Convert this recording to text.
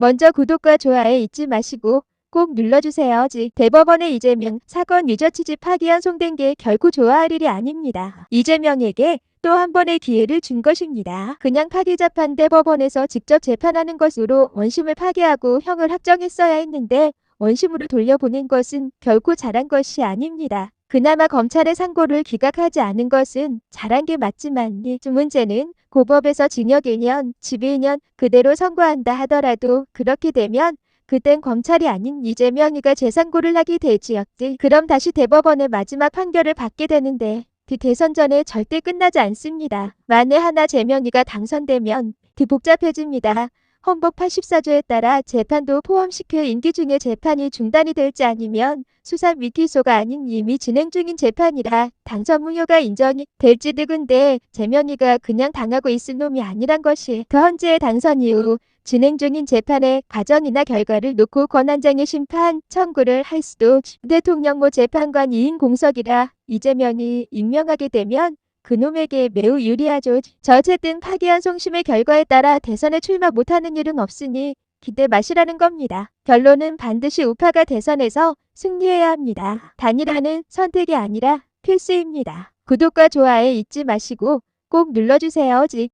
먼저 구독과 좋아요 잊지 마시고 꼭 눌러주세요. 지 대법원의 이재명 사건 유죄 취지 파기한 게 결코 좋아할 일이 아닙니다. 이재명에게 또 한 번의 기회를 준 것입니다. 그냥 파기 재판 대법원에서 직접 재판하는 것으로 원심을 파기하고 형을 확정했어야 했는데 원심으로 돌려보낸 것은 결코 잘한 것이 아닙니다. 그나마 검찰의 상고를 기각하지 않은 것은 잘한 게 맞지만 이 문제는 고법에서 징역 1년, 집 1년 그대로 선고한다 하더라도 그렇게 되면 그땐 검찰이 아닌 이재명이가 재상고를 하게 되지였지. 그럼 다시 대법원의 마지막 판결을 받게 되는데 그 대선 전에 절대 끝나지 않습니다. 만에 하나 재명이가 당선되면 그 복잡해집니다. 헌법 84조에 따라 재판도 포함시켜 임기 중에 재판이 중단이 될지 아니면 수사 미기소가 아닌 이미 진행 중인 재판이라 당선 무효가 인정이 될지 등인데 재명이가 그냥 당하고 있을 놈이 아니란 것이 그 헌재의 당선 이후 진행 중인 재판의 과정이나 결과를 놓고 권한장의 심판 청구를 할 수도 대통령 모 재판관 2인 공석이라 이재명이 임명하게 되면 그놈에게 매우 유리하죠. 저 어쨌든 파기한 송심의 결과에 따라 대선에 출마 못하는 일은 없으니 기대 마시라는 겁니다. 결론은 반드시 우파가 대선에서 승리해야 합니다. 단일화는 선택이 아니라 필수입니다. 구독과 좋아요 잊지 마시고 꼭 눌러주세요. 직.